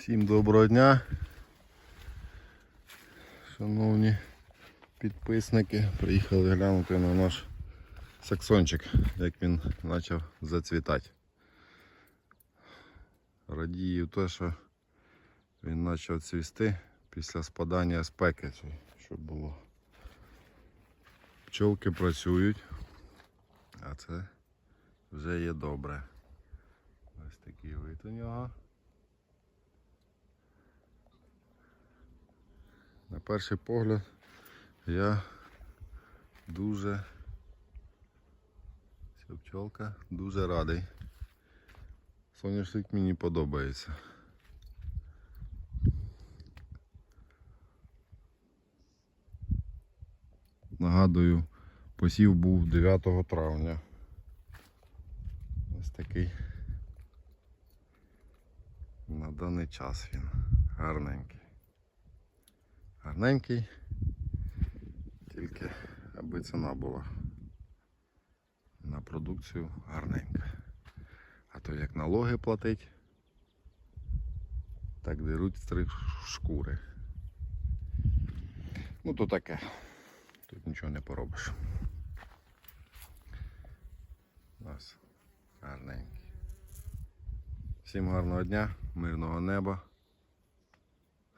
Всім доброго дня. Шановні підписники, приїхали глянути на наш саксончик, як він почав зацвітати. Радію те, що він почав цвісти після спадання спеки, щоб було. Пчолки працюють, а це вже є добре. Ось такий вид у нього. Перший погляд я дуже ця пчолка дуже радий. Соняшник мені подобається. Нагадую, посів був 9 травня. Ось такий на даний час він гарненький. Гарненький, тільки аби ціна була на продукцію гарненька. А то як налоги платить, так деруть три шкури. Ну то таке. Тут нічого не поробиш. Ось, гарненький. Всім гарного дня, мирного неба.